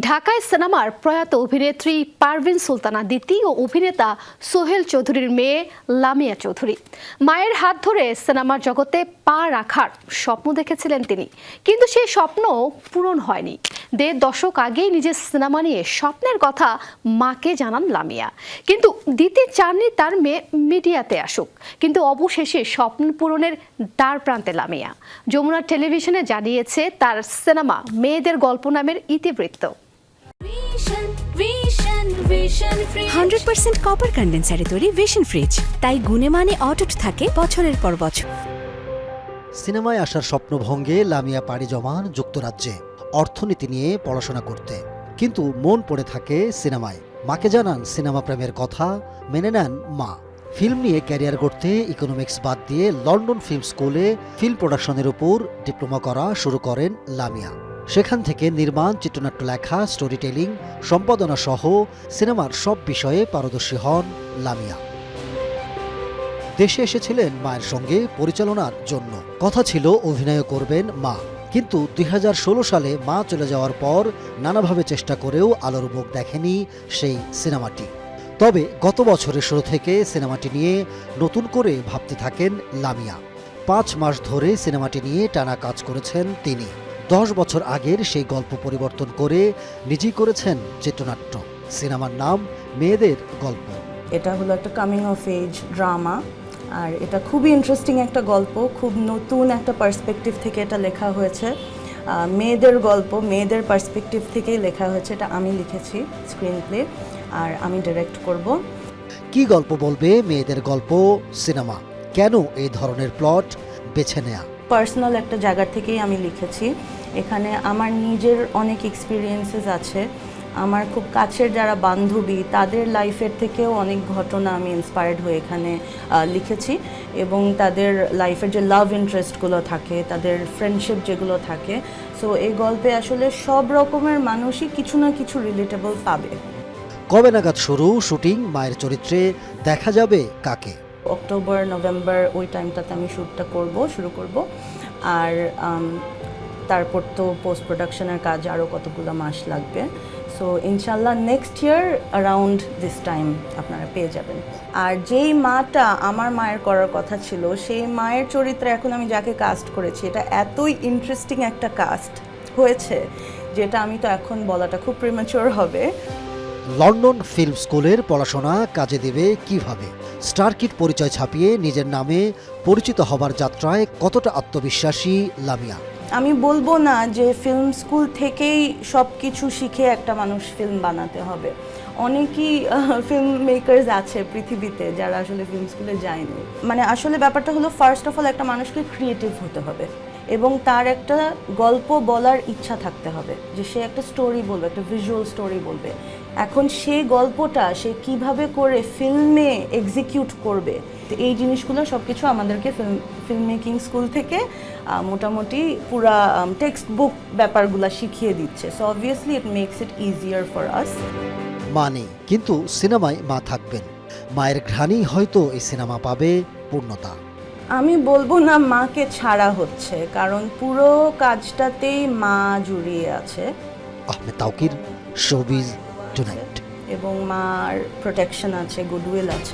ঢাকায় সিনেমার প্রয়াত অভিনেত্রী পারভিন সুলতানা দিতি ও অভিনেতা সোহেল চৌধুরীর মেয়ে লামিয়া চৌধুরী। মায়ের হাত ধরে সিনেমার জগতে পা রাখার স্বপ্ন দেখেছিলেন তিনি। কিন্তু সেই স্বপ্ন পূরণ হয়নি। দেড় দশক আগেই নিজের সিনেমা নিয়ে স্বপ্নের কথা মাকে জানান লামিয়া। কিন্তু দিতে চাননি তার মেয়ে মিডিয়াতে আসুক। কিন্তু অবশেষে স্বপ্ন পূরণের দ্বার প্রান্তে লামিয়া। যমুনা টেলিভিশনে জানিয়েছে, তার সিনেমা মেয়েদের গল্প নামের ইতিবৃত্ত। হান্ড্রেড পার্সেন্ট কপার কন্ডেন্সারে তৈরি ভিশন ফ্রিজ তাই গুণে মানে অটুট থাকে বছরের পর বছর। সিনেমায় আসার স্বপ্নভঙ্গে লামিয়া পাড়ি জমান যুক্তরাজ্যে। অর্থনীতি নিয়ে পড়াশোনা করতে। কিন্তু মন পড়ে থাকে সিনেমায়। মাকে জানান সিনেমা প্রেমের কথা মেনে নেন মা। ফিল্ম নিয়ে ক্যারিয়ার করতে ইকোনমিক্স বাদ দিয়ে লন্ডন ফিল্ম স্কুলে ফিল্ম প্রোডাকশনের উপর ডিপ্লোমা করা শুরু করেন লামিয়া। সেখান থেকে নির্মাণ, চিত্রনাট্য লেখা স্টোরি টেলিং সম্পাদনা সহ সিনেমার সব বিষয়ে পারদর্শী হন লামিয়া। দেশে এসেছিলেন মায়ের সঙ্গে পরিচালনার জন্য। কথা ছিল, অভিনয় করবেন মা। কিন্তু দুই হাজার ষোলো সালে মা চলে যাওয়ার পর নানাভাবে চেষ্টা করেও আলোর মুখ দেখেনি সেই সিনেমাটি। তবে গত বছরের শুরু থেকে সিনেমাটি নিয়ে নতুন করে ভাবতে থাকেন লামিয়া। পাঁচ মাস ধরে সিনেমাটি নিয়ে টানা কাজ করেছেন তিনি। দশ বছর আগের সেই গল্প পরিবর্তন করে নিজেই করেছেন চিত্রনাট্য। সিনেমার নাম মেয়েদের গল্প। এটা হলো একটা কামিং অফ এজ ড্রামা আর এটা খুবই ইন্টারেস্টিং একটা গল্প খুব নতুন একটা পার্সপেক্টিভ থেকে এটা লেখা হয়েছে। মেয়েদের গল্প মেয়েদের পার্সপেক্টিভ থেকেই লেখা হয়েছে এটা আমি লিখেছি স্ক্রিন প্লে আর আমি ডিরেক্ট করব। কি গল্প বলবে মেয়েদের গল্প সিনেমা? কেন এই ধরনের প্লট বেছে নেয়া? পার্সোনাল একটা জায়গা থেকেই আমি লিখেছি। এখানে আমার নিজের অনেক এক্সপিরিয়েন্সেস আছে। আমার খুব কাছের যারা বান্ধবী, তাদের লাইফের থেকেও অনেক ঘটনা আমি ইন্সপায়ার্ড হয়ে এখানে লিখেছি। এবং তাদের লাইফের যে লাভ ইন্টারেস্টগুলো থাকে, তাদের ফ্রেন্ডশিপ যেগুলো থাকে সো এই গল্পে আসলে সব রকমের মানুষই কিছু না কিছু রিলেটেবল পাবে। কবে নাগাদ শুরু শুটিং, মায়ের চরিত্রে, দেখা যাবে কাকে? অক্টোবর, নভেম্বর, ওই টাইমটাতে আমি শ্যুটটা করব, শুরু করব। আর তারপর তো পোস্ট প্রোডাকশনের কাজ আরও কতগুলো মাস লাগবে। সো ইনশাল্লাহ next year around this time আপনারা পেয়ে যাবেন। আর যেই মাটা আমার মায়ের করার কথা ছিল, সেই মায়ের চরিত্রে এখন আমি যাকে কাস্ট করেছি, এটা এতই ইন্টারেস্টিং একটা কাস্ট হয়েছে, যেটা আমি তো এখন বলাটা খুব প্রিমেচিওর হবে। লন্ডন ফিল্ম স্কুলের পড়াশোনা কাজে দেবে কীভাবে? স্টার কিট পরিচয় ছাপিয়ে নিজের নামে পরিচিত হবার যাত্রায় কতটা আত্মবিশ্বাসী লামিয়া? আমি বলব না যে ফিল্ম স্কুল থেকেই সব কিছু শিখে একটা মানুষ ফিল্ম বানাতে হবে। অনেকই ফিল্ম মেকার্স আছে পৃথিবীতে যারা আসলে ফিল্ম স্কুলে যায়নি। মানে আসলে ব্যাপারটা হলো ফার্স্ট অফ অল একটা মানুষকে ক্রিয়েটিভ হতে হবে। এবং তার একটা গল্প বলার ইচ্ছা থাকতে হবে, যে সে একটা স্টোরি বলবে, একটা ভিজুয়াল স্টোরি বলবে। এখন সেই গল্পটা সে কীভাবে করে ফিল্মে এক্সিকিউট করবে, এই জিনিসগুলো সব কিছু আমাদেরকে ফিল্ম ফিল্ম মেকিং স্কুল থেকে মোটামুটি পুরা টেক্সট বুক ব্যাপারগুলো শিখিয়ে দিচ্ছে। So obviously it makes it easier for us মা নেই কিন্তু সিনেমায় মা থাকবেন। মায়ের ঘ্রাণই হয়তো এই সিনেমা পাবে পূর্ণতা। আমি বলব না মাকে ছাড়া হচ্ছে কারণ পুরো কাজটাতেই মা জড়িয়ে আছে। আহমেদ তাওকির শোবিজ টুনাইট এবং মার প্রোটেকশন আছে গুডউইল আছে।